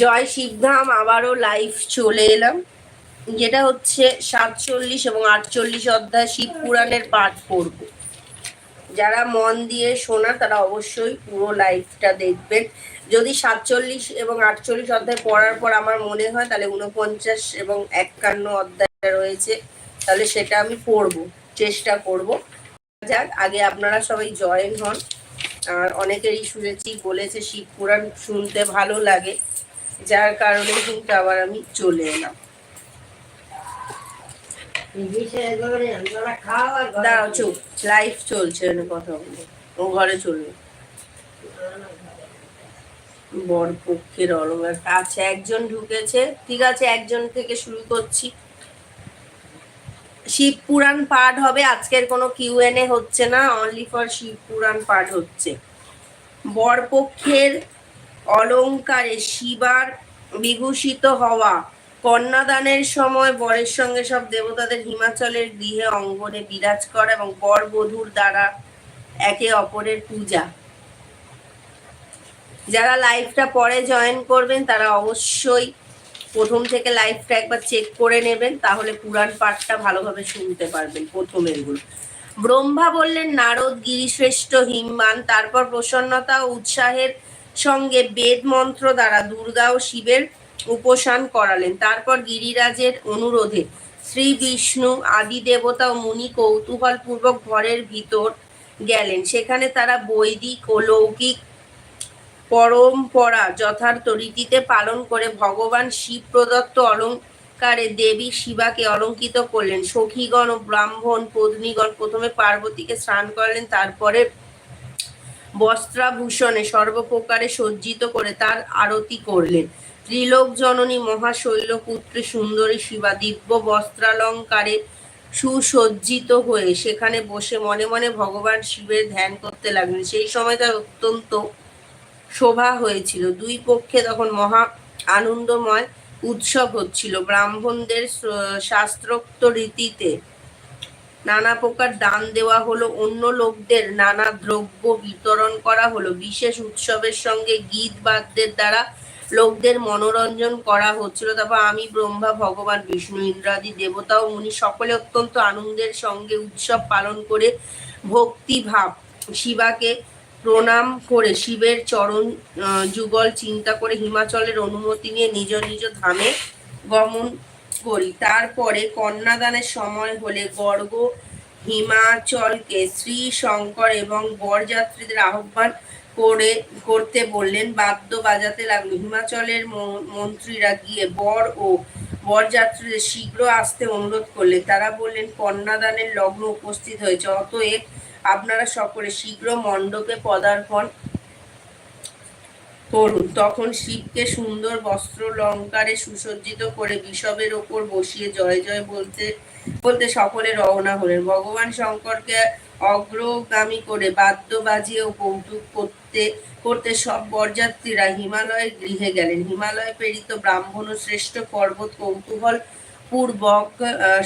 জয় শিবধাম, আবারও লাইভ চলে এলাম। যেটা হচ্ছে সাতচল্লিশ এবং আটচল্লিশ অধ্যায় শিব পুরাণের পাঠ করব যারা মন দিয়ে শোনা, তারা অবশ্যই পুরো লাইভটা দেখবেন। যদি সাতচল্লিশ এবং আটচল্লিশ অধ্যায় পড়ার পর আমার মনে হয়, তাহলে উনপঞ্চাশ এবং একান্ন অধ্যায়টা রয়েছে, তাহলে সেটা আমি পড়ব, চেষ্টা করব। যাক, আগে আপনারা সবাই জয়েন হন। আর অনেকেরই শুনেছি বলেছে, শিব পুরাণ শুনতে ভালো লাগে। যার কারণে কিন্তু আবার আমি চলে এলাম। দাঁড়াও, চুপ। লাইভ চলছে কথা বলে ও ঘরে চলবে। বর পক্ষের অলঙ্কার। আচ্ছা একজন ঢুকেছে। ঠিক আছে, একজন থেকে শুরু করছি। শিব পুরাণ পাঠ হবে। আজকের কোনো কিউএনএ হচ্ছে না। অনলি ফর শিব পুরাণ পাঠ হচ্ছে। বরপক্ষের অলঙ্কারে শিবার বিভূষিত হওয়া। কন্যাদানের সময় বরের সঙ্গে সব দেবতাদের হিমাচলের গৃহে অঙ্গনে বিরাজ করা এবং বর বধূর দ্বারা একে অপরের পূজা। যারা লাইভটা পরে জয়েন করবেন, তারা অবশ্যই প্রথম থেকে লাইভটা একবার চেক করে নেবেন, তাহলে পুরাণ পাঠটা ভালোভাবে শুনতে পারবেন প্রথমেরগুলো। ব্রহ্মা বললেন, নারদ, গিরিশ্রেষ্ঠ হিমমান তারপর প্রসন্নতা ও উৎসাহের সঙ্গে বেদ মন্ত্র দ্বারা দুর্গা ও শিবের উপাসন করালেন। তারপর গিরিরাজের অনুরোধে শ্রী বিষ্ণু, আদি দেবতা ও মুনি কৌতূহল পূর্বক ঘরের ভিতর গেলেন। সেখানে তারা বৈদিক ও লৌকিক পরম্পরা যথার্থ রীতিতে পালন করে ভগবান শিব প্রদত্ত অলঙ্কারে দেবী শিবাকে অলঙ্কিত করলেন। সখীগণ ও ব্রাহ্মণ, পত্নীগণ প্রথমে পার্বতীকে স্নান করলেন, তারপরে বস্ত্রাভূষণে সর্বপ্রকারে সজ্জিত করে তার আরতি করলেন। ত্রিলোক জননী মহাশৈলপুত্রী সুন্দরী শিবা দিব্য বস্ত্রালঙ্কারে সুসজ্জিত হয়ে সেখানে বসে মনে মনে ভগবান শিবের ধ্যান করতে লাগলেন। সেই সময় তার অত্যন্ত শোভা হয়েছিল। দুই পক্ষে তখন মহা আনন্দময় উৎসব হচ্ছিল। ব্রাহ্মণদের শাস্ত্রোক্ত রীতিতে নানা প্রকার দান দেওয়া হলো, অন্য লোকদের নানা দ্রব্য বিতরণ করা হলো। বিশেষ উৎসবের সঙ্গে গীত বাদ্যের দ্বারা লোকদের মনোরঞ্জন করা হচ্ছিল। তারপর আমি ব্রহ্মা, ভগবান, বিষ্ণু, ইন্দ্রাদি দেবতা ও মুনি সকলে অত্যন্ত আনন্দের সঙ্গে উৎসব পালন করে ভক্তি ভাব শিবাকে প্রণাম করে শিবের চরণ যুগল চিন্তা করে হিমাচলের অনুমতি নিয়ে নিজ নিজ ধামে গমন করি। তারপরে কন্যাদানের সময় হলে গর্গ, হিমাচলকে শ্রী শঙ্কর এবং বরযাত্রীদের আহ্বান করে, করতে বললেন, বাদ্য বাজাতে লাগল। হিমাচলের মন্ত্রীরা গিয়ে বর ও বরযাত্রীদের শীঘ্র আসতে অনুরোধ করলেন। তারা বললেন, কন্যাদানের লগ্ন উপস্থিত হয়েছে, অতএব আপনারা সকলে শীঘ্র মণ্ডপে পদার্পণ করুন। তখন শিবকে সুন্দর বস্ত্র লঙ্কারে সুসজ্জিত করে বিষবের ওপর বসিয়ে জয় জয় বলতে বলতে সকলে রওনা হলেন। ভগবান শঙ্করকে অগ্রগামী করে বাদ্য বাজিয়ে ও কৌতুক করতে করতে সব বরযাত্রীরা হিমালয়ের গৃহে গেলেন। হিমালয় প্রেরিত ব্রাহ্মণ ও শ্রেষ্ঠ পর্বত কৌতূহল পূর্বক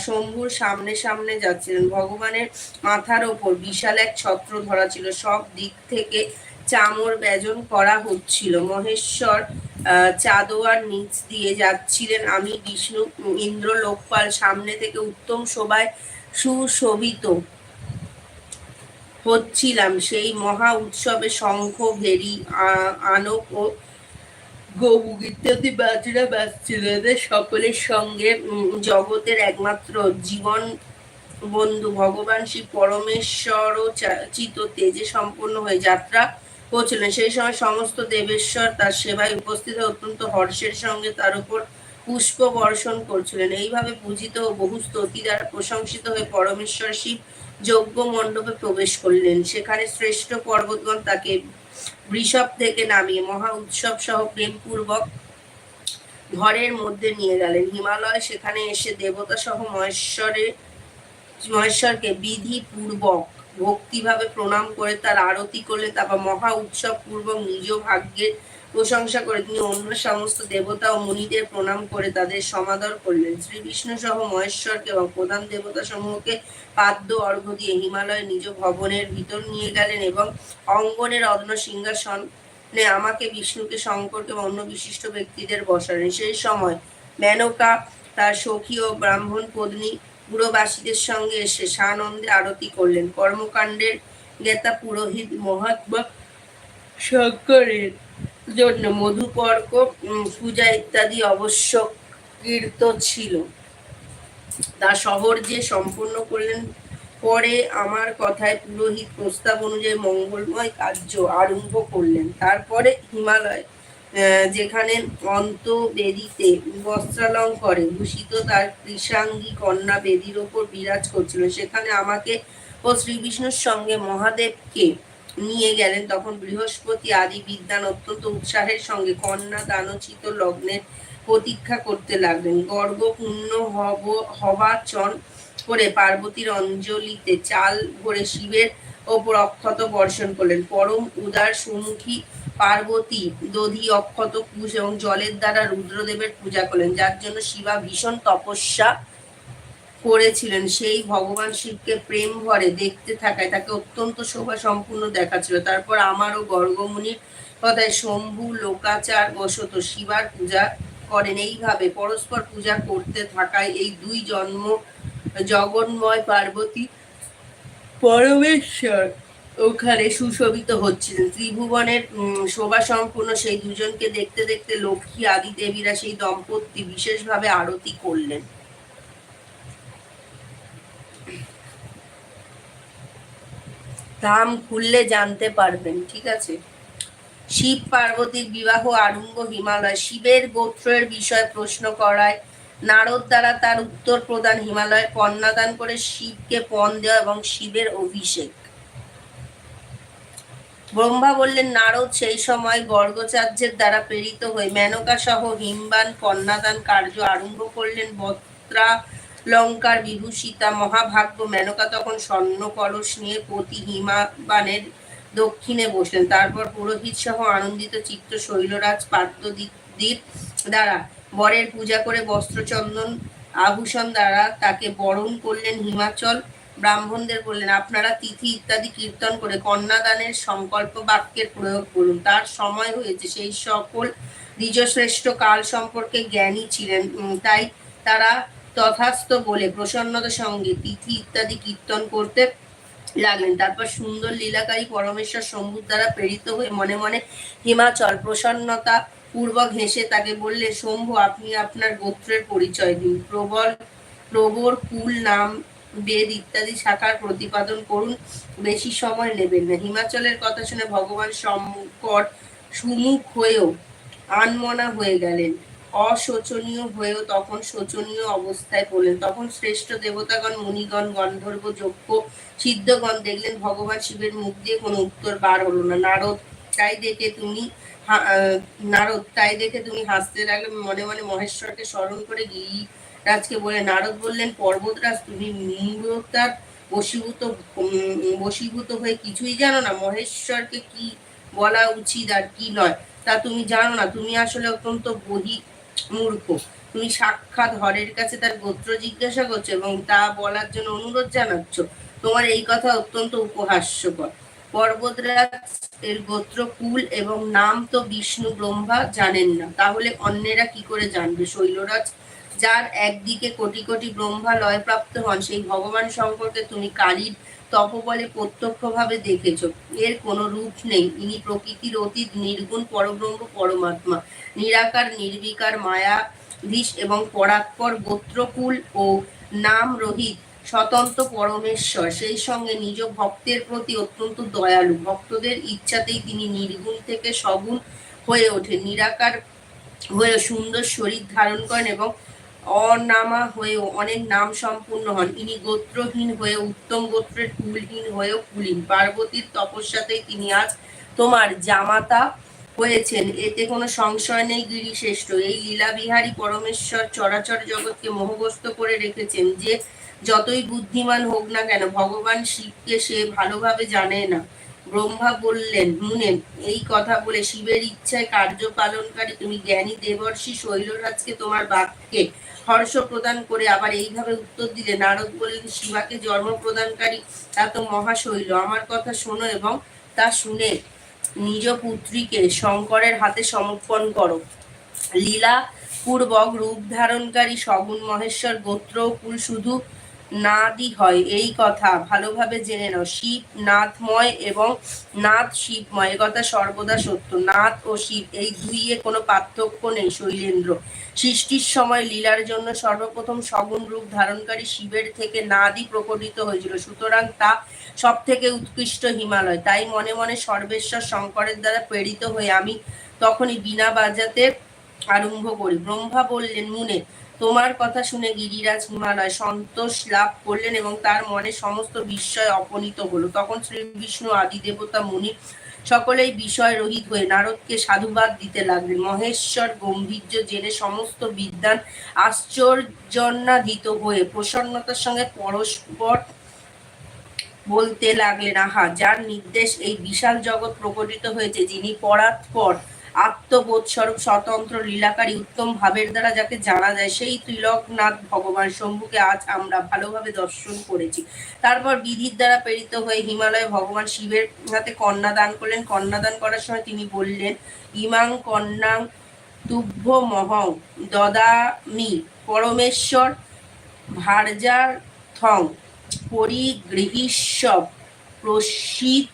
শম্ভুর সামনে সামনে যাচ্ছিলেন। ভগবানের মাথার ওপর বিশাল এক ছত্র ধরা ছিল। সব দিক থেকে চামর ব্যজন করা হচ্ছিল। মহেশ্বর চাদোয়ার নিচ দিয়ে যাচ্ছিলেন। আমি, বিষ্ণু, ইন্দ্র, লোকপাল সামনে থেকে উত্তম শোভায় সুশোভিত হচ্ছিলাম। সেই মহা উৎসবে শঙ্খ, ভেরি আনক ও গবু ইত্যাদি বাজরা বাজছিল সকলের সঙ্গে জগতের একমাত্র জীবন বন্ধু ভগবান শ্রী পরমেশ্বর ও চিত তেজে সম্পন্ন হয়ে যাত্রা করছিলেন। সেই সময় সমস্ত দেবেশ্বর তার সেবায় উপস্থিত অত্যন্ত হর্ষের সঙ্গে তার উপর পুষ্প বর্ষণ করছিলেন। এইভাবে পূজিত ও বহু স্তুতি দ্বারা প্রশংসিত হয়ে পরমেশ্বর শিব যজ্ঞ মণ্ডপে প্রবেশ করলেন। সেখানে শ্রেষ্ঠ পর্বতগণ তাকে বৃষভ থেকে নামিয়ে মহা উৎসব সহ প্রেমপূর্বক ঘরের মধ্যে নিয়ে গেলেন। হিমালয় সেখানে এসে দেবতা সহ মহেশ্বরের মহেশ্বরকে বিধি পূর্বক ভক্তিভাবে প্রণাম করে, তার আরতি করলে, তারপর মহা উৎসব পূর্বক নিজ ভাগ্যের প্রশংসা করে, তিনি অন্য সমস্ত দেবতা ও মুনিদের প্রণাম করে তাদের সমাদর করলেন। শ্রী বিষ্ণু সহ মহেশ্বরকে এবং প্রধান দেবতা সমূহকে পাদ্য অর্ঘ দিয়ে হিমালয় নিজ ভবনের ভিতর নিয়ে গেলেন এবং অঙ্গনের অগ্ন সিংহাসন নে আমাকে বিষ্ণুকে শঙ্করকে অন্য বিশিষ্ট ব্যক্তিদের বসালেন। সেই সময় মেনকা, তার সখী ও ব্রাহ্মণ পত্নী পুরবাসীদের সঙ্গে এসে সানন্দে আরতি করলেন। কর্মকাণ্ডের নেতা পুরোহিত মহাত্মা শঙ্করের জন্য মধুপর্ক পূজা ইত্যাদি অবশ্য কীর্ত ছিল। তা শহর যে সম্পূর্ণ করলেন, পরে আমার কথায় পুরোহিত প্রস্তাব অনুযায়ী মঙ্গলময় কার্য আরম্ভ করলেন। তারপরে হিমালয় যেখানে অন্তবেদিতে বস্ত্রালঙ্করে ভূষিত তার কৃষাঙ্গী কন্যা বেদির ওপর বিরাজ করছিল। সেখানে আমাকে ও শ্রীবিষ্ণুর সঙ্গে মহাদেবকে নিয়ে গেলেন। তখন বৃহস্পতি আদি বিদ্যান অত্যন্ত উৎসাহের সঙ্গে কন্যা দানচিত লগ্নের প্রতীক্ষা করতে লাগলেন। গর্ব পূর্ণ হব হবাচন করে পার্বতীর অঞ্জলিতে চাল ভরে শিবের ওপর অক্ষত বর্ষণ করলেন। পরম উদার সুমুখী পার্বতী দধি অক্ষত কুশ এবং জলের দ্বারা রুদ্রদেবের পূজা করলেন, যার জন্য শিবা ভীষণ তপস্যা করেছিলেন। সেই ভগবান শিবকে প্রেম ভরে দেখতে থাকায় তাকে অত্যন্ত শোভা সম্পূর্ণ দেখাচ্ছিল। তারপর আমারও গর্গমুনির কথায় শম্ভু, লোকাচার বশত শিবার পূজা করেন। এইভাবে পরস্পর পূজা করতে থাকায় এই দুই জন্ম জগন্ময় পার্বতী পরমেশ্বর ওখানে সুশোভিত হচ্ছিলেন। ত্রিভুবনের শোভা সম্পূর্ণ সেই দুজনকে দেখতে দেখতে লক্ষ্মী আদি দেবীরা সেই দম্পতি বিশেষভাবে আরতি করলেন। ধাম খুললে জানতে পারবেন, ঠিক আছে? শিব পার্বতীর বিবাহ আরম্ভ হিমালয়। শিবের গোত্রের বিষয়ে প্রশ্ন করায় নারদ দ্বারা তার উত্তর প্রদান হিমালয় কন্যাদান করে শিবকে পণ দেওয়া এবং শিবের অভিষেক। ব্রহ্মা বললেন, নারদ সেই সময় গর্গচার্যের দ্বারা প্রেরিত হয়ে মেনকা সহ হিমবান কন্যাদান কার্য আরম্ভ করলেন। বত্রা লঙ্কার বিভূষিতা মহাভাগ্য মেনকা তখন স্বর্ণ কলস নিয়ে পতি হিমাবানের দক্ষিণে বসলেন। তারপর পুরোহিত সহ আনন্দিত চিত্ত শৈলরাজ পাদ্যদির দ্বারা বরের পূজা করে বস্ত্রচন্দন আভূষণ দ্বারা তাকে বরণ করলেন হিমাচল, ব্রাহ্মণদের বললেন, আপনারা তিথি ইত্যাদি কীর্তন করে কন্যাদানের সংকল্প বাক্যের প্রয়োগ করুন। তার সময় হয়েছে। সেই সকল দ্বিজশ্রেষ্ঠ কাল সম্পর্কে জ্ঞানী ছিলেন। তাই তারা তথাস্থ বলে প্রসন্নতার সঙ্গে তিথি ইত্যাদি কীর্তন করতে লাগলেন। তারপর সুন্দর লীলাকারী পরমেশ্বর শম্ভুর দ্বারা প্রেরিত হয়ে মনে মনে হিমাচল, প্রসন্নতা পূর্বক হেসে তাকে বললে, শম্ভু, আপনি আপনার গোত্রের পরিচয় দিন। প্রবল, প্রবর কুল, নাম, বেদ ইত্যাদি শাখার প্রতিপাদন করুন। বেশি সময় নেবেন না। হিমাচলের কথা শুনে ভগবান শঙ্কর সুমুখ হয়েও আনমনা হয়ে গেলেন। অশোচনীয় হয়েও তখন শোচনীয় অবস্থায় পড়লেন। তখন শ্রেষ্ঠ দেবতাগণ, মুনিগণ, গন্ধর্ব যজ্ঞ সিদ্ধগণ দেখলেন ভগবান শিবের মুখ দিয়ে কোনো উত্তর বার হলো না। নারদ তাই দেখে তুমি নারদ, তাই দেখে তুমি হাসতে লাগলে মনে মনে মহেশ্বরকে স্মরণ করে গিরিরাজকে বলে, নারদ বললেন, পর্বতরাজ, তুমি মূলতার বশীভূত বশীভূত হয়ে কিছুই জানো না? মহেশ্বরকে কি বলা উচিত আর কি নয়? তা তুমি জানো না। তুমি আসলে অত্যন্ত বহি মূর্খ। তুমি সাক্ষাৎ হরের কাছে তার গোত্র জিজ্ঞাসা করছ এবং তা বলার জন্য অনুরোধ জানাচ্ছ। তোমার এই কথা অত্যন্ত উপহাস্যকর। পর্বতরাজ এর গোত্র কুল এবং নাম তো বিষ্ণু ব্রহ্মা জানেন না। তাহলে অন্যেরা কি করে জানবে? শৈলরাজ, যার একদিকে কোটি কোটি ব্রহ্মা লয়প্রাপ্ত হন, সেই ভগবান সম্পর্কে তুমি কালীর তপবলে প্রত্যক্ষভাবে দেখেছ। এর কোনো রূপ নেই। ইনি প্রকৃতির অতীত, নির্গুণ, পরব্রহ্ম, পরমাত্মা। নিরাকার, নির্বিকার মায়া ধীশ এবং পরাৎপর গোত্রকুল ও নাম রহিত স্বতন্ত্র পরমেশ্বর, সেই সঙ্গে নিজ ভক্তের প্রতি অত্যন্ত দয়ালু। ভক্তদের ইচ্ছাতেই তিনি নির্গুণ থেকে সগুণ হয়ে ওঠেন নিরাকার হয়ে সুন্দর শরীর ধারণ করেন এবং অনামা হয়েও অনেক নাম সম্পূর্ণ হন। ইনি গোত্রহীন হয়ে উত্তম গোত্রের কুলহীন হয়েও কুলীন। পার্বতীর তপস্যাতেই তিনি আজ তোমার জামাতা হয়েছেন। এতে কোনো সংশয় নেই গিরিশ্রেষ্ঠ। এই লীলা লীলাবিহারী পরমেশ্বর চরাচর জগৎকে মোহগ্রস্ত করে রেখেছেন যে যতই বুদ্ধিমান হোক না কেন, ভগবান শিবকে সে ভালোভাবে জানে না। ব্রহ্মা বললেন মুনে এই কথা বলে শিবের ইচ্ছায় কার্য পালনকারী তুমি জ্ঞানী দেবর্ষি শৈলরাজকে তোমার বাক্যে হর্ষ প্রদান করে আবার এইভাবে উত্তর দিলে, নারদ বললেন, শিবাকে জন্ম প্রদানকারী তা তো মহাশৈল। আমার কথা শোনো এবং তা শুনে নিজ পুত্রীকে শঙ্করের হাতে সমর্পণ করো। লীলা, পূর্বক রূপ ধারণকারী সগুণ মহেশ্বর গোত্র কুল শুধু নাদই হয়, এই কথা ভালোভাবে জেনে নাও। শিব নাথময় এবং নাথ শিবময়, এ কথা সর্বদা সত্য। নাথ ও শিব, এই দুইয়ে কোনো পার্থক্য নেই শৈলেন্দ্র। সৃষ্টির সময় লীলার জন্য সর্বপ্রথম সগুণ রূপ ধারণকারী শিবের থেকে নাদই প্রকটিত হয়েছিল। সুতরাং তা সব থেকে উৎকৃষ্ট হিমালয়। তাই মনে মনে সর্বেশ্বর শঙ্করের দ্বারা প্রেরিত হয়ে আমি তখনই বিনা বাজাতে আরম্ভ করি। ব্রহ্মা বললেন, মুনে তোমার কথা শুনে গিরিরাজ হিমালয় সন্তোষ লাভ করলেন এবং তার মনে সমস্ত বিস্ময় অপনীত হলো। তখন শ্রী বিষ্ণু আদি দেবতা মুনি সকলেই বিষয় রহিত হয়ে নারদকে সাধুবাদ দিতে লাগলেন। মহেশ্বর গম্ভীর্য জেনে সমস্ত বিদ্যান আশ্চর্যনাদিত হয়ে প্রসন্নতার সঙ্গে পরস্পর বলতে লাগলেন, আহা, যার নির্দেশ এই বিশাল জগৎ প্রকটিত হয়েছে, যিনি পরাৎপর আত্মবোধ স্বরূপ স্বতন্ত্র লীলাকারী উত্তম ভাবের দ্বারা যাকে জানা যায়, সেই ত্রিলকনাথ ভগবান শম্ভুকে আজ আমরা ভালোভাবে দর্শন করেছি। তারপর বিধির দ্বারা প্রেরিত হয়ে হিমালয়ে ভগবান শিবের হাতে কন্যা দান করলেন। কন্যা দান করার সময় তিনি বললেন, ইমাং কন্যাং তুভ্য মহং দদামি পরমেশ্বর ভার্যার্থং পরিগৃহীস্ব প্রসিদ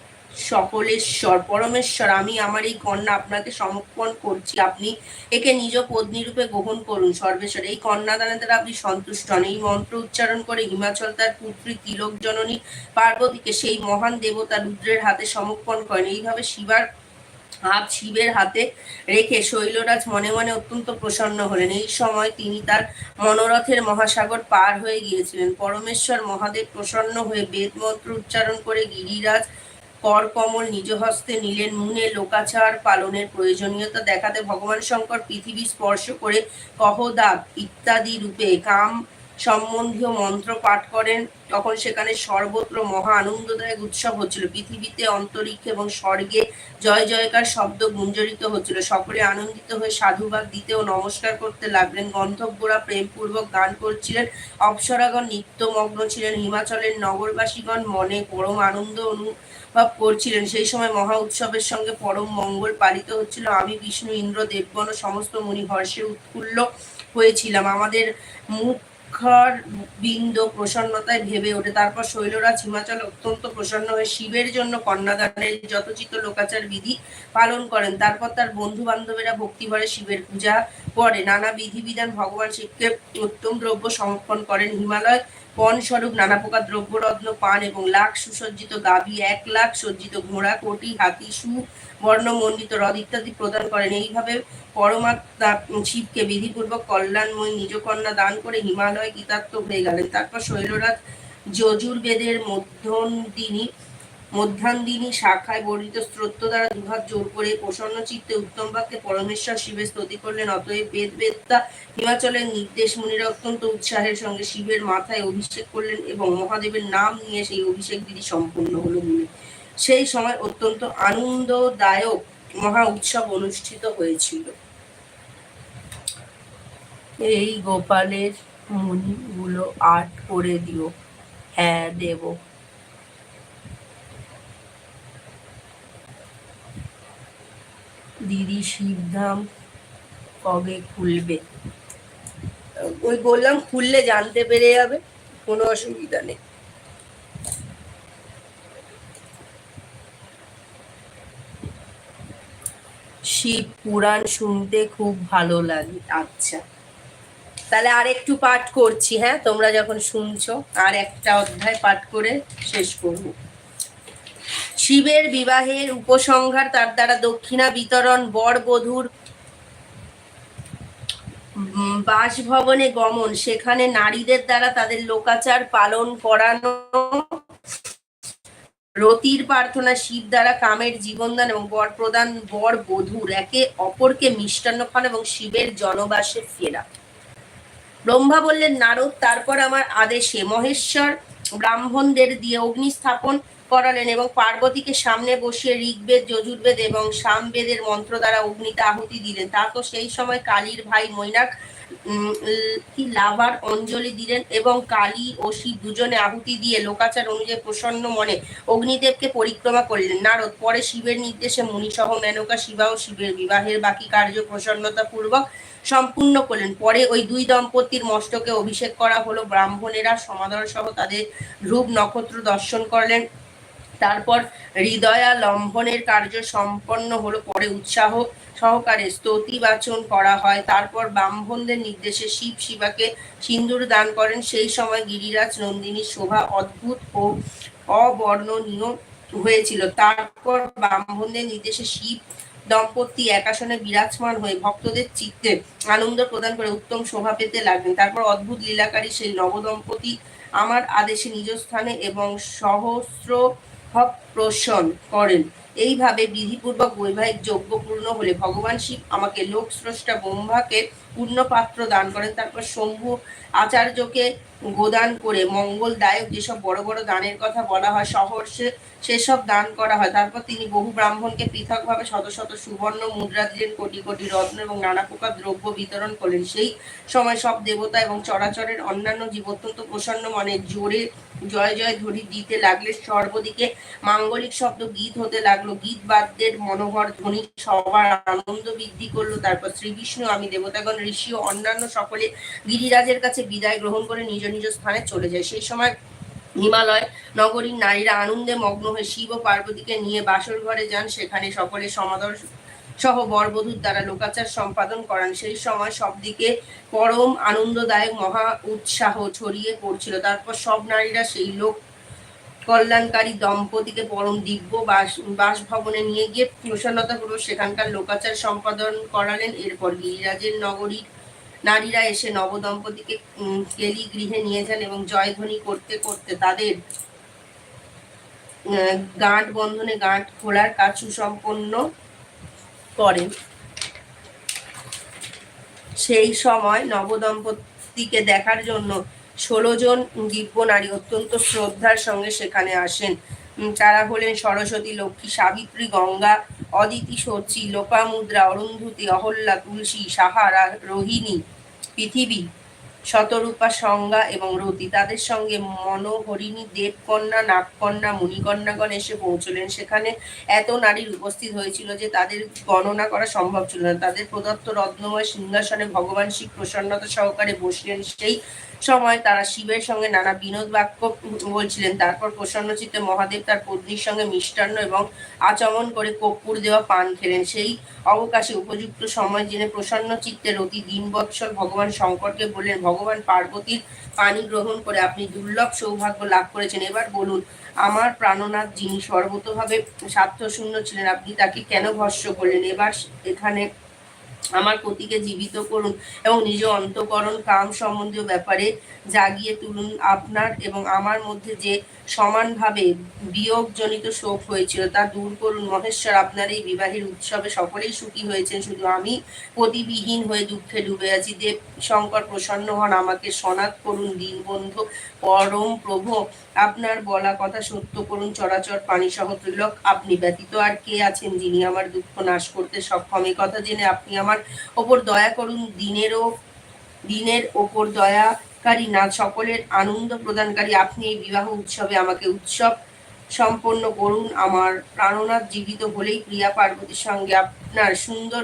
সকলেশ্বর পরমেশ্বর আমি আমার এই কন্যা আপনাকে সমর্পণ করছি। আপনি একে নিজ পত্নী রূপে গ্রহণ করুন, সর্বেশ্বর। এই কন্যাদানের দ্বারা আপনি সন্তুষ্ট হন। এই মন্ত্র উচ্চারণ করে হিমাচল তার পুত্রী তিলক জননী পার্বতীকে সেই মহান দেবতা রুদ্রের হাতে সমর্পণ করেন। এইভাবে শিবার হাত শিবের হাতে রেখে শৈলরাজ মনে মনে অত্যন্ত প্রসন্ন হলেন। এই সময় তিনি তার মনোরথের মহাসাগর পার হয়ে গিয়েছিলেন। পরমেশ্বর মহাদেব প্রসন্ন হয়ে বেদ মন্ত্র উচ্চারণ করে গিরিরাজ করকমল নিজ হস্তে নিলেন মুনে লোকাচার পালনের প্রয়োজনীয়তা দেখাতে ভগবান শঙ্কর পৃথিবী স্পর্শ করে কহদাব ইত্যাদি রূপে কাম সম্বন্ধীয় মন্ত্র পাঠ করেন। তখন সেখানে সর্বত্র মহা আনন্দদায়ক উৎসব হচ্ছিল। পৃথিবীতে অন্তরিক্ষে এবং স্বর্গে জয় জয়কার শব্দ গুঞ্জরিত হচ্ছিল। সকলে আনন্দিত হয়ে সাধুবাদ দিতে ও নমস্কার করতে লাগলেন। গন্ধব্যরা প্রেমপূর্বক গান করছিলেন। অপ্সরাগণ নিত্যমগ্ন ছিলেন। হিমাচলের নগরবাসীগণ মনে পরম আনন্দ অনুভব করছিলেন। সেই সময় মহা উৎসবের সঙ্গে পরম মঙ্গল পালিত হচ্ছিল। আমি, বিষ্ণু, ইন্দ্র, দেবগণ সমস্ত মুনি হর্ষে উৎফুল্ল হয়েছিলাম। আমাদের মুখ মুখর, বিন্দ, প্রসন্নতায় ভেবে ওঠে। তারপর শৈলরাজ হিমাচল অত্যন্ত প্রসন্ন হয়ে শিবের জন্য কন্যাদানের যথোচিত লোকাচার বিধি পালন করেন। তারপর তার বন্ধু বান্ধবেরা ভক্তিভরে শিবের পূজা করে। নানা বিধিবিধান ভগবান শিবকে উত্তম দ্রব্য সমর্পণ করেন। হিমালয় পণ স্বরূপ নানা প্রকার দ্রব্যরত্ন, পান এবং লাখ সুসজ্জিত গাভী, এক লাখ সজ্জিত ঘোড়া, কোটি, হাতি, সু বর্ণমণ্ডিত রথ ইত্যাদি প্রদান করেন। এইভাবে পরমাত্মা শিবকে বিধিপূর্বক কল্যাণময় নিজ কন্যা দান করে হিমালয় কৃতার্থ হয়ে গেলেন। তারপর শৈলরাজ যজুর্বেদের মধ্যদিনী মধ্যান্দিনী শাখায় বর্ণিত স্রোত দ্বারা দুহাত জোর করে প্রসন্ন চিত্তে উত্তম বাক্যে পরমেশ্বর শিবের স্তুতি করলেন, অতএব বেদ বেদতা, হিমাচলের নির্দেশ মুনিরা অত্যন্ত উৎসাহের সঙ্গে শিবের মাথায় অভিষেক করলেন এবং মহাদেবের নাম নিয়ে সেই অভিষেক বিধি সম্পূর্ণ হলো মুনি সেই সময় অত্যন্ত আনন্দদায়ক মহা উৎসব অনুষ্ঠিত হয়েছিল। এই গোপালের মুনিগুলো আট করে দিও। হ্যাঁ দেব। দিদি শিবধাম কবে খুলবে? ওই বললাম খুললে জানতে পেরে যাবে, কোনো অসুবিধা নেই। শিব পুরাণ শুনতে খুব ভালো লাগে আচ্ছা। তাহলে আর একটু পাঠ করছি হ্যাঁ? তোমরা যখন শুনছো, আর একটা অধ্যায় পাঠ করে শেষ করব। শিবের বিবাহের উপসংহার তার দ্বারা দক্ষিণা বিতরণ বর বাসভবনে গমন। সেখানে নারীদের দ্বারা তাদের লোকাচার পালন করানো, রতির প্রার্থনা শিব দ্বারা কামের জীবনদান এবং বর প্রদান বর বধূর একে অপরকে মিষ্টান্ন খান এবং শিবের জনবাসে ফেরা। ব্রহ্মা বললেন, নারদ, তারপর আমার আদেশে মহেশ্বর ব্রাহ্মণদের দিয়ে অগ্নি স্থাপন করালেন এবং পার্বতীকে সামনে বসিয়ে ঋগ্বেদ, যজুর্বেদ এবং সামবেদের মন্ত্র দ্বারা অগ্নিতে আহুতি দিলেন। তা তো সেই সময় কালীর ভাই মৈনাক লাভার অঞ্জলি দিলেন এবং কালী ও শিব দুজনে আহুতি দিয়ে লোকাচার অনুযায়ী প্রসন্ন মনে অগ্নিদেবকে পরিক্রমা করলেন। নারদ, পরে শিবের নির্দেশে মুনিসহ, মেনকা, শিবা ও শিবের বিবাহের বাকি কার্য প্রসন্নতা পূর্বক সম্পূর্ণ করলেন। পরে ওই দুই দম্পতির মস্তকে অভিষেক করা হলো। ব্রাহ্মণেরা সমাদর সহ তাদের রূপ নক্ষত্র দর্শন করলেন। তারপর হৃদয়া লম্ঘনের কার্য সম্পন্ন হলো, পরে উৎসাহ সহকারে স্তুতি বাচন করা হয়। তারপর ব্রাহ্মণদের নির্দেশে শিব শিবাকে সিন্দুর দান করেন। সেই সময় গিরিরাজ নন্দিনীর শোভা অদ্ভুত ও অবর্ণনীয় হয়েছিল। তারপর ব্রাহ্মণদের নির্দেশে শিব দম্পতি একাশনে বিরাজমান হয়ে ভক্তদের চিত্তে আনন্দ প্রদান করে উত্তম শোভা পেতে লাগলেন। তারপর অদ্ভুত লীলাকারী সেই নবদম্পতি আমার আদেশে নিজ স্থানে এবং সহস্র হক প্রসন করেন। এইভাবে বিধিপূর্বক বৈবাহিক যজ্ঞ পূর্ণ হলে ভগবান শিব আমাকে লোক স্রষ্টা ব্রহ্মাকে পূর্ণ পাত্র দান করেন। তারপর শম্ভু আচার্যকে গোদান করে মঙ্গলদায়ক যেসব বড় বড় দানের কথা বলা হয় সহর্ষে সেসব দান করা হয়। তারপর তিনি বহু ব্রাহ্মণকে পৃথকভাবে শত শত সুবর্ণ মুদ্রা দিলেন, কোটি কোটি রত্ন এবং নানা প্রকার দ্রব্য বিতরণ করলেন। সেই সময় সব দেবতা এবং চরাচরের অন্যান্য জীব অত্যন্ত প্রসন্ন মনে জোরে জয় জয় ধ্বনি দিতে লাগলে সর্বদিকে মাঙ্গলিক শব্দ গীত হতে লাগল। গীত বাদ্যের মনোহর ধ্বনি সবার আনন্দ বৃদ্ধি করল। তারপর শ্রী বিষ্ণু, আমি, দেবতাগণ, ঋষি ও অন্যান্য সকলে গিরিরাজের কাছে বিদায় গ্রহণ করে নিজ নিজ স্থানে চলে যায়। সেই সময় হিমালয় নগরীর নারীরা আনন্দে মগ্ন হয়ে শিব ও পার্বতীকে নিয়ে বাসর ঘরে যান। সেখানে সকলে সমাদর সহ বরবধূর দ্বারা লোকাচার সম্পাদন করান। সেই সময় সবদিকে পরম আনন্দদায়ক মহা উৎসাহ ছড়িয়ে পড়ছিল। তারপর সব নারীরা সেই লোক কল্যাণকারী দম্পতিকে পরম দিব্য বাস, বাসভবনে নিয়ে গিয়ে প্রসন্নতাপূর্বক সেখানকার লোকাচার সম্পাদন করালেন। এরপর গিরিরাজের নগরীর নারীরা এসে নবদম্পতিকে কেলি গৃহে নিয়ে যান এবং জয়ধ্বনি করতে করতে তাদের গাঁট বন্ধনে গাঁট খোলার কাজ সুসম্পন্ন করেন। সেই সময় নবদম্পতিকে দেখার জন্য ষোলো জন দিব্য নারী অত্যন্ত শ্রদ্ধার সঙ্গে সেখানে আসেন। তারা হলেন সরস্বতী, লক্ষ্মী, সাবিত্রী, গঙ্গা, অদিতি সচি লোপামুদ্রা, অরুন্ধতি, অহল্যা, তুলসী, সাহারা, রোহিণী, পৃথিবী। শতরূপা সংজ্ঞা এবং রতি তাদের সঙ্গে মনোহরিণী, দেবকন্যা, নাগকন্যা, মুনিকন্যাগণ এসে পৌঁছলেন। সেখানে এত নারীর উপস্থিত হয়েছিল যে তাদের গণনা করা সম্ভব ছিল না। তাদের প্রদত্ত রত্নময় সিংহাসনে ভগবান শ্রী প্রসন্নতা সহকারে বসলেন। সেই সময় তারা শিবের সঙ্গে নানা বিনোদ বাক্য বলছিলেন। তারপর প্রসন্নচিত্তে মহাদেব তার পত্নীর সঙ্গে মিষ্টান্ন এবং আচমন করে কর্পূর দেওয়া পান খেলেন। সেই অবকাশে উপযুক্ত সময় জেনে প্রসন্ন চিত্তের অতি দিনবৎসল ভগবান শঙ্করকে বললেন, ভগবান পার্বতীর পানি গ্রহণ করে আপনি দুর্লভ সৌভাগ্য লাভ করেছেন। এবার বলুন, আমার প্রাণনাথ যিনি সর্বতভাবে স্বার্থশূন্য ছিলেন, আপনি তাকে কেন ভস্য করলেন? এবার এখানে আমার পতিকে জীবিত করুন এবং নিজ অন্তকরণ, কাম সম্বন্ধীয় ব্যাপারে জাগিয়ে তুলুন। আপনার এবং আমার মধ্যে যে সমানভাবে বিয়োগজনিত শোক হয়েছিল তা দূর করুন। মহেশ্বর, আপনার এই বিবাহের উৎসবে সকলেই সুখী হয়েছেন। শুধু আমি পতিবিহীন হয়ে দুঃখে ডুবে আছি। দেব শঙ্কর প্রসন্ন হন, আমাকে সনাত করুন। দীনবন্ধু, পরম প্রভু, আপনার বলা কথা সত্য করুন। চরাচর পানি সহ ত্রিলক আপনি ব্যতীত আর কে আছেন যিনি আমার দুঃখ নাশ করতে সক্ষম? এই কথা জেনে আপনি আমার ওপর দয়া করুন, দিনেরও, দিনের ওপর দয়াকারী না, সকলের আনন্দ প্রদানকারী। আপনি এই বিবাহ উৎসবে আমাকে উৎসব সম্পন্ন করুন। আমার প্রাণনাথ জীবিত হলেই প্রিয়া পার্বতীর সঙ্গে আপনার সুন্দর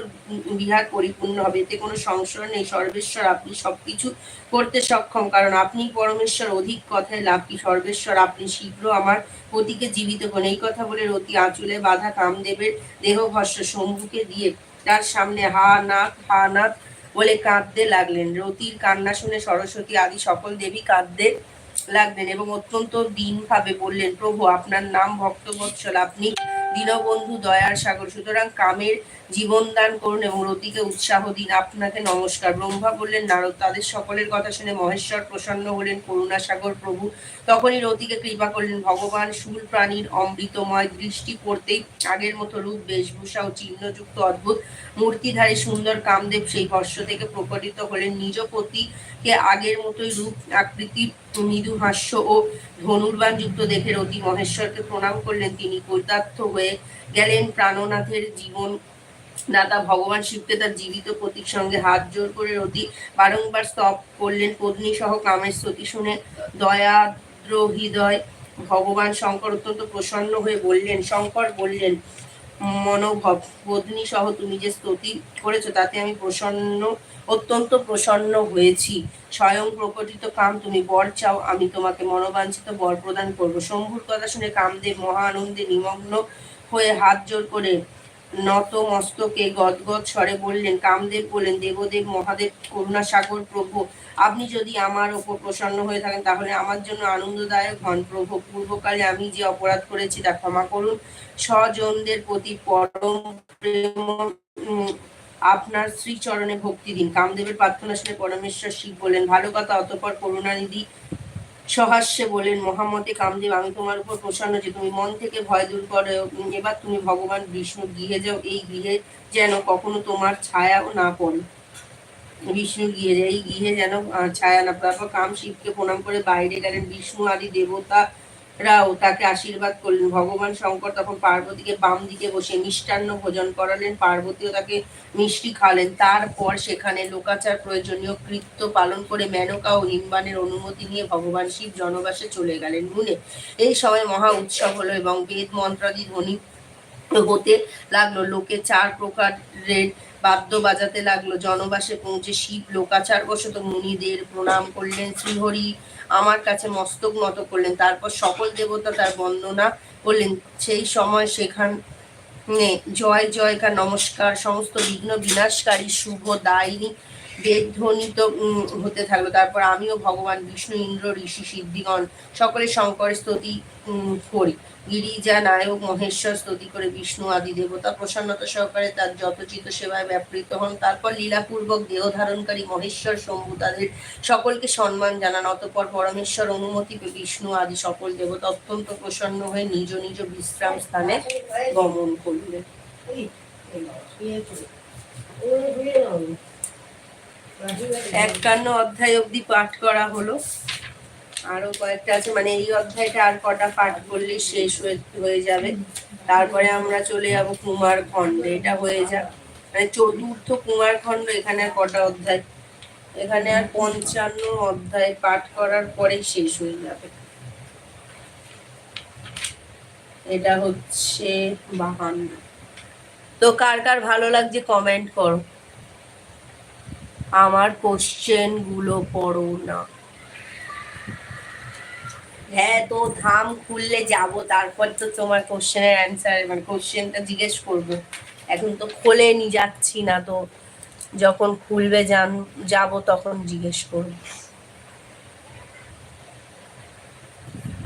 বিহার পরিপূর্ণ হবে। এতে কোনো সংশয় নেই। সর্বেশ্বর, আপনি সবকিছু করতে সক্ষম। কারণ আপনি পরমেশ্বর, অধিক কথায় লাভ কি? সর্বেশ্বর, আপনি শীঘ্র আমার পতিকে জীবিত করুন এই কথা বলে রতি আঁচলে বাধা কামদেবের দেহভস্য শম্ভুকে দিয়ে তার সামনে হা নাথ হা নাথ বলে কাঁদতে লাগলেন। রতির কান্না শুনে সরস্বতী আদি সকল দেবী কাঁদতে লাগলেন এবং অত্যন্ত দীনভাবে বললেন, প্রভু, আপনার নাম ভক্তবৎসল। আপনি দীনবন্ধু দয়ার সাগর। সুতরাং কামের জীবন দান করুন এবং রতিকে উৎসাহ দিন। আপনাকে নমস্কার। ব্রহ্মা বললেন, নারদ, তাদের সকলের কথা শুনে মহেশ্বর প্রসন্ন হলেন। করুণা সাগর প্রভু তখনই রতিকে কৃপা করলেন। ভগবান শুল প্রাণীর অমৃতময় দৃষ্টি পড়তেই আগের মতো রূপ, বেশভূষা ও চিহ্নযুক্ত অদ্ভুত মূর্তিধারী সুন্দর কামদেব সেই ভস্য থেকে প্রকটিত হলেন। নিজ পতিকে আগের মতোই রূপ, আকৃতি, মৃদু হাস্য ও ধনুর্বাণ যুক্ত দেখে রতি মহেশ্বরকে প্রণাম করলেন। তিনি কৈতার্থ হয়ে গেলেন। প্রাণনাথের জীবন দাদা ভগবান শিবকে তার জীবিত প্রতীক সঙ্গে হাত জোর করে রতি বারংবার স্তব করলেন। পত্নী সহ কামের স্তুতি শুনে দয়াদ্র হৃদয় ভগবান শঙ্কর অত্যন্ত প্রসন্ন হয়ে বললেন, শঙ্কর বললেন, মনোভব পত্নী সহ তুমি যে স্তুতি করেছ তাতে আমি প্রসন্ন, অত্যন্ত প্রসন্ন হয়েছি। স্বয়ং প্রকটিত কাম তুমি বর চাও, আমি তোমাকে মনোবাঞ্ছিত বর প্রদান করব। শম্ভুর কথা শুনে কামদেব মহা আনন্দে নিমগ্ন হয়ে হাত জোর করে নত মস্তকে গদগদ স্বরে বললেন, কামদেব বললেন, দেবদেব, মহাদেব করুণা সাগর প্রভু, আপনি যদি আমার ওপর প্রসন্ন হয়ে থাকেন, তাহলে আমার জন্য আনন্দদায়ক হন প্রভু। পূর্বকালে আমি যে অপরাধ করেছি, তা ক্ষমা করুন। স্বজনদের প্রতি পরম প্রেম আপনার শ্রীচরণে ভক্তি দিন। কামদেবের প্রার্থনা শুনে পরমেশ্বর শিব বললেন, ভালো কথা, অতঃপর করুণানিধি সহাস্যে বলেন মহামতে কামদেব, আমি তোমার উপর প্রসন্ন যে তুমি মন থেকে ভয় দূর করো। এবার তুমি ভগবান বিষ্ণু গৃহে যাও। এই গৃহে যেন কখনো তোমার ছায়াও না পড়ে। বিষ্ণু গৃহে, এই গৃহে যেন ছায়া না। তারপর কাম শিবকে প্রণাম করে বাইরে গেলেন। বিষ্ণু আদি দেবতারাও তাকে আশীর্বাদ করলেন। ভগবান শঙ্কর তখন পার্বতীকে বাম দিকে বসে মিষ্টান্ন ভোজন করালেন। পার্বতীও তাকে মিষ্টি খালেন। তারপর সেখানে লোকাচার প্রয়োজনীয় কৃত্য পালন করে মেনকা ও হিমবানের অনুমতি নিয়ে ভগবান শিব জনবাসে চলে গেলেন মুনে এই সময় মহা উৎসব হলো এবং বেদ মন্ত্রাদি ধ্বনি হতে লাগল। লোকে চার প্রকারের বাদ্য বাজাতে লাগল। জনবাসে পৌঁছে শিব লোকাচার বশত মুনিদের প্রণাম করলেন শ্রীহরি। আমার কাছে মস্তক নত করলেন। তারপর সকল দেবতা তার বন্দনা করলেন। সেই সময় সেখানে জয় জয়কার নমস্কার সমস্ত বিঘ্ন বিনাশকারী শুভ দায়িনী বেদ ধ্বনিত উম, হতে থাকল। তারপর আমিও ভগবান বিষ্ণু ইন্দ্র ঋষি সিদ্ধিগণ সকলে শঙ্করের স্তুতি করি। গিরিজা নায়ক মহেশ্বর স্তুতি করে বিষ্ণু আদি দেবতা প্রসন্নতা সহকারে তার যথোচিত সেবায় ব্যাপৃত হন। তারপর লীলাপূর্বক দেহ ধারণকারী মহেশ্বর শম্ভু তাদের সকলকে সম্মান জানান। অতপর পরমেশ্বর অনুমতি পেয়ে বিষ্ণু আদি সকল দেবতা অত্যন্ত প্রসন্ন হয়ে নিজ নিজ বিশ্রাম স্থানে গমন করলেন। একান্ন অধ্যায় অবধি পাঠ করা হলো। আরও কয়েকটা আছে মানে এই অধ্যায়টা আর কটা পাঠ করলে শেষ হয়ে যাবে। তারপরে আমরা চলে যাব কুমার খণ্ড, এটা হয়ে যাক। মানে চতুর্থ কুমার খণ্ড, এখানে আর কটা অধ্যায়? এখানে আর পঞ্চান্ন অধ্যায় পাঠ করার পরেই শেষ হয়ে যাবে। এটা হচ্ছে বাহান্ন। তো কার কার ভালো লাগছে কমেন্ট করো। আমার কোশ্চেনগুলো পড়ো না। হ্যাঁ তো ধাম খুললে যাব। তারপর তো তোমার কোশ্চেনের অ্যান্সার মানে কোশ্চেনটা জিজ্ঞেস করব। এখন তো খোলে নি, যাচ্ছি না তো। যখন খুলবে যান, যাব তখন জিজ্ঞেস করব।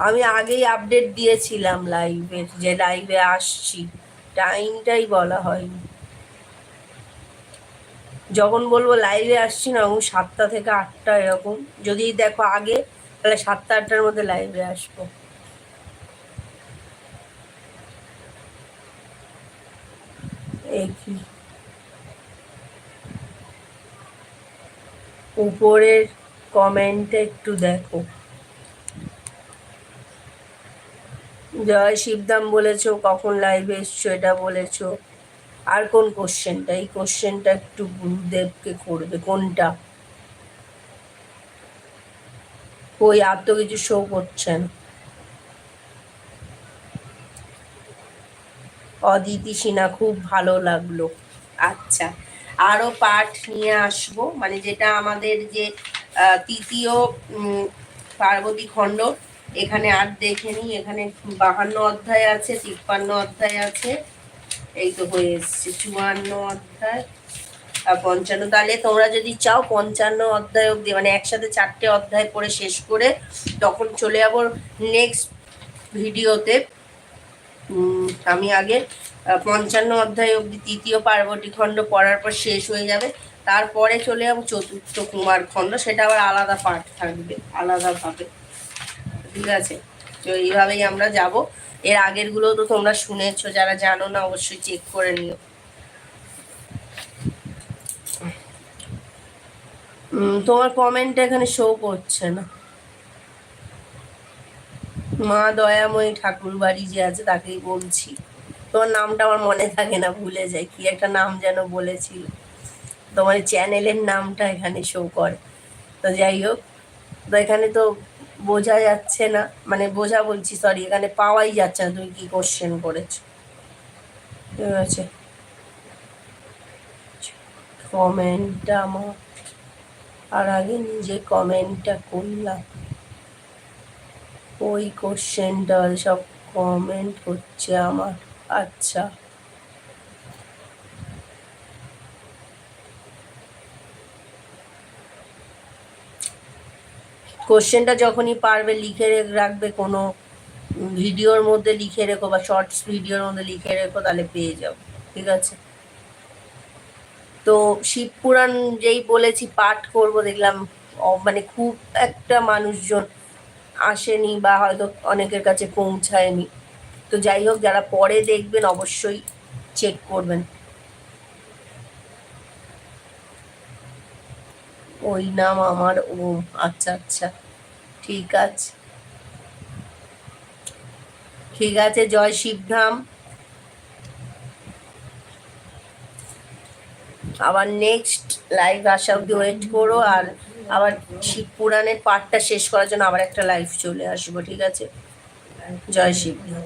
আমি আগেই আপডেট দিয়েছিলাম লাইভে যে লাইভে আসছি। টাইমটাই বলা হয়নি। যখন বলব লাইভে আসছি না সাতটা থেকে আটটা এরকম। যদি দেখো আগে তাহলে সাতটা, আটটার মধ্যে লাইভে আসব। উপরের কমেন্টে একটু দেখো। জয় শিবদাম বলেছ, কখন লাইভে এসছো এটা বলেছ। আর কোন কোশ্চেনটা এই কোশ্চেনটা একটু গুরুদেবকে করবে, কোনটা? কই আর তো কিছু শো করছেন। অদিতি সিনহা, খুব ভালো লাগল। আচ্ছা আরও পাঠ নিয়ে আসব মানে যেটা আমাদের যে তৃতীয় পার্বতী খণ্ড, এখানে আর দেখে নিই, এখানে বাহান্ন অধ্যায় আছে, তিপ্পান্ন অধ্যায় আছে, এই তো হয়ে এসছে, চুয়ান্ন অধ্যায়। পঞ্চান্ন। তাহলে তোমরা যদি চাও পঞ্চান্ন অধ্যায় অবধি মানে একসাথে চারটে অধ্যায় পড়ে শেষ করে তখন চলে যাব নেক্সট ভিডিওতে। আমি আগে পঞ্চান্ন অধ্যায় অবধি তৃতীয় পার্বতী খণ্ড পড়ার পর শেষ হয়ে যাবে। তারপরে চলে যাব চতুর্থ কুমার খণ্ড, সেটা আবার আলাদা পাঠ থাকবে আলাদাভাবে ঠিক আছে? তো এইভাবেই আমরা যাব। এর আগেরগুলো তো তোমরা শুনেছো, যারা জানো না, অবশ্যই চেক করে নিও। তোমার কমেন্ট এখানে শো করছে না। মা দয়াময়ী ঠাকুর বাড়ি যে আছে তাকেই বলছি। তোমার নামটা আমার মনে থাকে না, ভুলে যাই। কি একটা নাম যেন বলেছিল। তোমার চ্যানেলের নামটা এখানে শো করে। তো যাই হোক, তো এখানে তো বোঝা যাচ্ছে না। মানে বোঝা বলছি সরি এখানে পাওয়াই যাচ্ছে না। তুমি কি কোশ্চেন করেছ? ঠিক আছে। কমেন্টটা আমার আর আগে নিজে কমেন্টটা করলাম। ওই কোশ্চেনটা সব কমেন্ট হচ্ছে আমার। আচ্ছা। কোশ্চেনটা যখনই পারবে লিখে রাখবে কোনো ভিডিওর মধ্যে লিখে রেখো বা শর্টস ভিডিওর মধ্যে লিখে রেখো, তাহলে পেয়ে যাও ঠিক আছে? তো শিবপুরাণ যেই বলেছি, পাঠ করব, দেখলাম মানে খুব একটা মানুষজন আসেনি বা হয়তো অনেকের কাছে পৌঁছায়নি। তো যাই হোক, যারা পরে দেখবেন, অবশ্যই চেক করবেন। ওই নাম আমার, ও আচ্ছা আচ্ছা ঠিক আছে। ঠিক আছে, জয় শিবধাম। আবার নেক্সট লাইভ আসা অব্দি ওয়েট করো আর আবার শিব পুরাণের পাঠটা শেষ করার জন্য আবার একটা লাইভ চলে আসব, ঠিক আছে? জয় শিবধাম